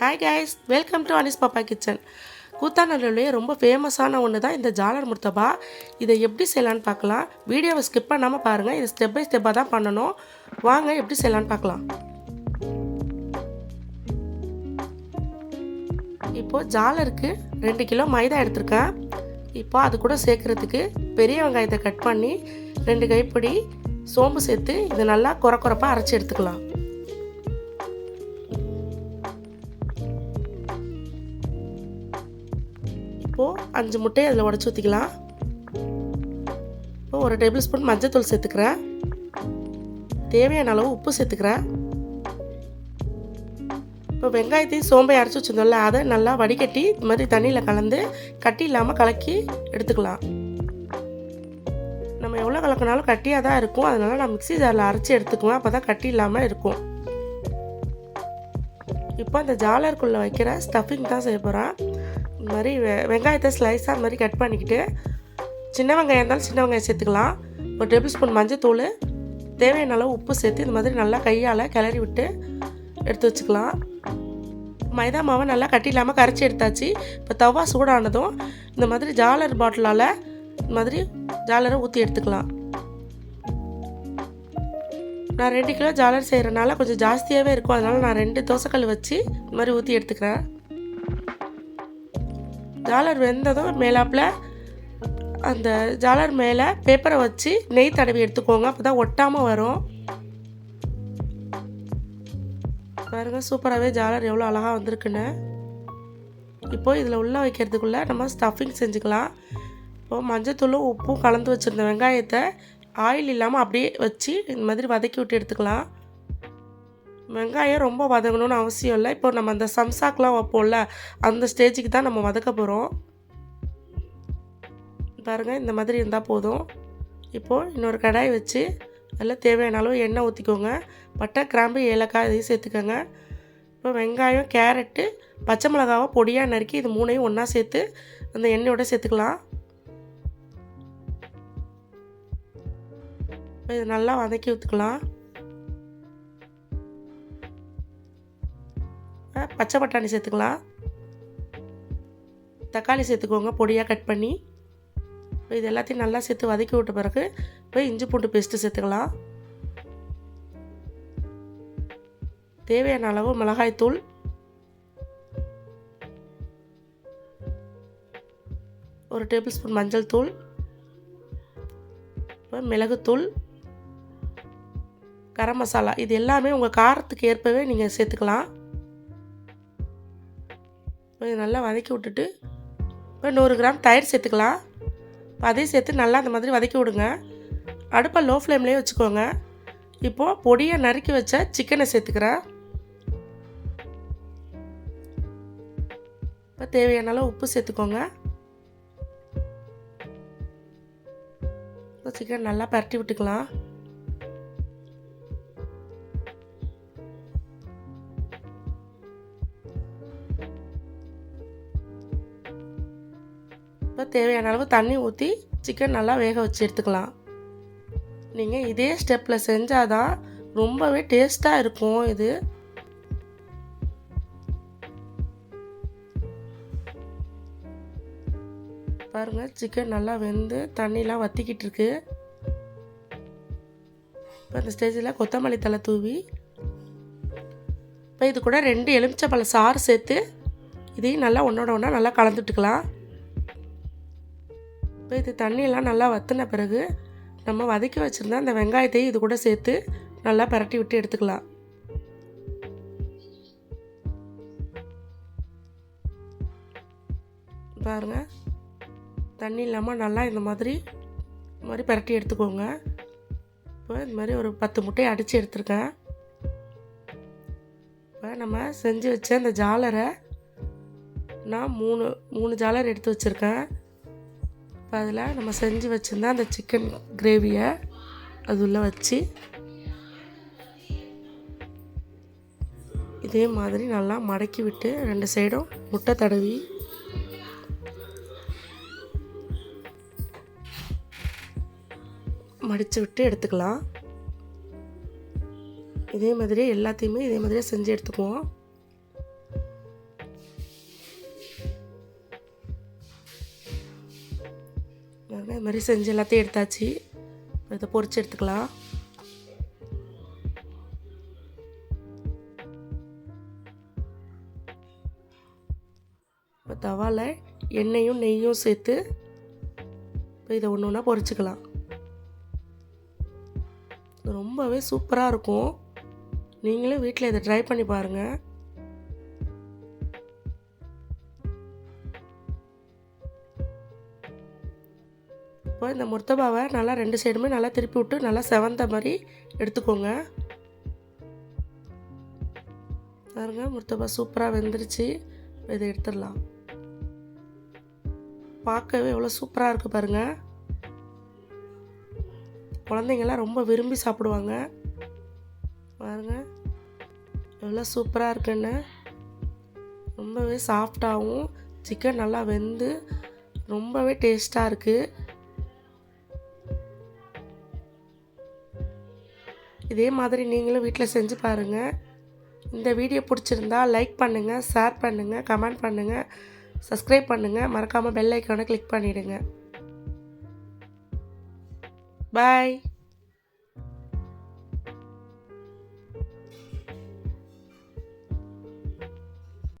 Hi guys welcome to Anis Pappa kitchen கூத்தாநல்லூர்லேயே ரொம்ப ஃபேமஸான ஒன்று தான் இந்த ஜாலர் முர்த்தபா. இதை எப்படி செய்யலான்னு பார்க்கலாம். வீடியோவை ஸ்கிப் பண்ணாமல் பாருங்கள் இது ஸ்டெப் பை ஸ்டெப்பாக தான் பண்ணணும். வாங்க எப்படி செய்யலான்னு பார்க்கலாம். இப்போது ஜாலருக்கு ரெண்டு கிலோ மைதா எடுத்திருக்கேன். இப்போ அது கூட சேர்க்குறதுக்கு பெரிய வெங்காயத்தை கட் பண்ணி ரெண்டு கைப்பிடி சோம்பு சேர்த்து இதை நல்லா குறை குறைப்பாக அரைச்சி எடுத்துக்கலாம். இப்போது அஞ்சு முட்டையை அதில் உடச்சி ஊற்றிக்கலாம் இப்போ ஒரு டேபிள் ஸ்பூன் மஞ்சத்தூள் சேர்த்துக்கிறேன். தேவையான அளவு உப்பு சேர்த்துக்கிறேன். இப்போ வெங்காயத்தையும் சோம்பை அரைச்சி வச்சுருந்தோம்ல அதை நல்லா வடிகட்டி இது மாதிரி தண்ணியில் கலந்து கட்டி இல்லாமல் கலக்கி எடுத்துக்கலாம். நம்ம எவ்வளோ கலக்கினாலும் கட்டியாக தான் இருக்கும். அதனால் நான் மிக்சி ஜாரில் அரைச்சி எடுத்துக்குவேன். அப்போ தான் கட்டி இல்லாமல் இருக்கும். இப்போ அந்த ஜாலருக்குள்ளே வைக்கிற ஸ்டஃபிங் தான் செய்ய போகிறேன் இந்த மாதிரி வெ வெங்காயத்தை ஸ்லைஸாக இந்த மாதிரி கட் பண்ணிக்கிட்டு சின்ன வெங்காயம் இருந்தாலும் சின்ன வெங்காயம் சேர்த்துக்கலாம். ஒரு டேபிள் ஸ்பூன் மஞ்சத்தூள் தேவையான அளவு உப்பு சேர்த்து இந்த மாதிரி நல்லா கையால் கிளறி விட்டு எடுத்து வச்சுக்கலாம். மைதா மாவை நல்லா கட்டி இல்லாமல் கரைச்சி எடுத்தாச்சு. இப்போ தவா சூடானதும் இந்த மாதிரி ஜாலர் பாட்டிலால் இந்த மாதிரி ஜாலரை ஊற்றி எடுத்துக்கலாம். நான் ரெண்டு கிலோ ஜாலர் செய்கிறனால கொஞ்சம் ஜாஸ்தியாகவே இருக்கும். அதனால் நான் ரெண்டு தோசைக்கல் வச்சு இந்த மாதிரி ஊற்றி எடுத்துக்கிறேன். ஜாலர் வெந்ததும் மேலாப்பில் அந்த ஜாலர் மேலே பேப்பரை வச்சு நெய் தடவி எடுத்துக்கோங்க. அப்போ தான் ஒட்டாமல் வரும். பாருங்கள் சூப்பராகவே ஜாலர் எவ்வளோ அழகாக வந்திருக்குன்னு. இப்போ இதில் உள்ளே வைக்கிறதுக்குள்ளே நம்ம ஸ்டஃபிங் செஞ்சுக்கலாம். இப்போது மஞ்சத்தூளும் உப்பும் கலந்து வச்சுருந்த வெங்காயத்தை ஆயில் இல்லாமல் அப்படியே வச்சு இந்த மாதிரி வதக்கி விட்டு எடுத்துக்கலாம். வெங்காயம் ரொம்ப வதங்கணும்னு அவசியம் இல்லை. இப்போ நம்ம அந்த சம்சாக்கெலாம் வைப்போம்ல அந்த ஸ்டேஜுக்கு தான் நம்ம வதக்க போகிறோம் பாருங்கள் இந்த மாதிரி இருந்தால் போதும். இப்போது இன்னொரு கடாய் வச்சு அதில் தேவையான அளவு எண்ணெய் ஊற்றிக்கோங்க பட்டை கிராம்பு ஏலக்காய் இதையும் சேர்த்துக்கோங்க. இப்போ வெங்காயம் கேரட்டு பச்சை மிளகாவை பொடியாக நறுக்கி இது மூணையும் ஒன்றா சேர்த்து அந்த எண்ணெயோட சேர்த்துக்கலாம். இப்போ இது நல்லா வதக்கி ஊற்றுக்கலாம் பச்சை பட்டாணி சேர்த்துக்கலாம். தக்காளி சேர்த்துக்கோங்க பொடியாக கட் பண்ணி. இப்போ இது எல்லாத்தையும் நல்லா சேர்த்து வதக்கி விட்ட பிறகு இப்போ இஞ்சி பூண்டு பேஸ்ட்டு சேர்த்துக்கலாம். தேவையான அளவு மிளகாய்த்தூள் ஒரு டேபிள் ஸ்பூன் மஞ்சள் தூள். இப்போ மிளகுத்தூள். கரம் மசாலா இது எல்லாமே உங்கள் காரத்துக்கு ஏற்பவே நீங்கள் சேர்த்துக்கலாம். கொஞ்சம் நல்லா வதக்கி விட்டுட்டு இப்போ நூறு கிராம் தயிர் சேர்த்துக்கலாம். அதையும் சேர்த்து நல்லா அந்த மாதிரி வதக்கி விடுங்க. அடுப்பை லோ ஃப்ளேம்லேயே வச்சுக்கோங்க. இப்போது பொடியை நறுக்கி வச்ச சிக்கனை சேர்த்துக்கிறேன். இப்போ தேவையான அளவு உப்பு சேர்த்துக்கோங்க. இப்போ சிக்கன் நல்லா பரட்டி விட்டுக்கலாம். இப்போ தேவையான அளவு தண்ணி ஊற்றி சிக்கன் நல்லா வேக வச்சு எடுத்துக்கலாம். நீங்கள் இதே ஸ்டெப்பில் செஞ்சால் தான் ரொம்பவே டேஸ்ட்டாக இருக்கும் இது. பாருங்கள் சிக்கன் நல்லா வெந்து தண்ணிலாம் வற்றிக்கிட்டு இருக்கு. இப்போ அந்த ஸ்டேஜில் கொத்தமல்லி தலை தூவி இப்போ இது கூட ரெண்டு எலுமிச்சப்பழ சாறு சேர்த்து இதையும் நல்லா ஒன்றோட ஒன்றா நல்லா கலந்துட்டுக்கலாம். இப்போ இது தண்ணியெல்லாம் நல்லா வற்றின பிறகு நம்ம வதக்கி வச்சுருந்தா அந்த வெங்காயத்தையும் இது கூட சேர்த்து நல்லா பரட்டி விட்டு எடுத்துக்கலாம். பாருங்கள் தண்ணி இல்லாமல் நல்லா இந்த மாதிரி இந்த மாதிரி பரட்டி எடுத்துக்கோங்க. இப்போ இந்த மாதிரி ஒரு பத்து முட்டையை அடித்து எடுத்துருக்கேன். இப்போ நம்ம செஞ்சு வச்ச அந்த ஜாலரை நான் மூணு மூணு ஜாலர் எடுத்து வச்சுருக்கேன். இப்போ அதில் நம்ம செஞ்சு வச்சுருந்தா அந்த சிக்கன் கிரேவியை அது உள்ளே வச்சு இதே மாதிரி நல்லா மடக்கி விட்டு ரெண்டு சைடும் முட்டை தடவி மடித்து விட்டு எடுத்துக்கலாம். இதே மாதிரி எல்லாத்தையுமே இதே மாதிரியே செஞ்சு எடுத்துக்குவோம். இது மாதிரி செஞ்சு எல்லாத்தையும் எடுத்தாச்சு. இதை பொறிச்சு எடுத்துக்கலாம். இப்போ தவாவில் எண்ணெயும் நெய்யும் சேர்த்து இப்போ இதை ஒன்று ஒன்றா பொறிச்சிக்கலாம். ரொம்பவே சூப்பராக இருக்கும். நீங்களும் வீட்டில் இதை ட்ரை பண்ணி பாருங்கள் இப்போ இந்த முர்த்தபாவை நல்லா ரெண்டு சைடுமே நல்லா திருப்பி விட்டு நல்லா செவந்த மாதிரி எடுத்துக்கோங்க. பாருங்க முர்த்தபா சூப்பராக வெந்துருச்சு. இதை எடுத்துடலாம். பார்க்கவே எவ்வளோ சூப்பராக இருக்குது பாருங்கள் குழந்தைங்கள்லாம் ரொம்ப விரும்பி சாப்பிடுவாங்க. பாருங்க எவ்வளோ சூப்பராக இருக்குன்னு. ரொம்பவே சாஃப்டாகவும் சிக்கன் நல்லா வெந்து ரொம்பவே டேஸ்ட்டாக இருக்குது இதே மாதிரி நீங்களும் வீட்டில் செஞ்சு பாருங்கள் இந்த வீடியோ பிடிச்சிருந்தா லைக் பண்ணுங்கள் ஷேர் பண்ணுங்கள் கமெண்ட் பண்ணுங்கள் சப்ஸ்கிரைப் பண்ணுங்கள் மறக்காமல் பெல் ஐக்கானை கிளிக் பண்ணிவிடுங்க பாய்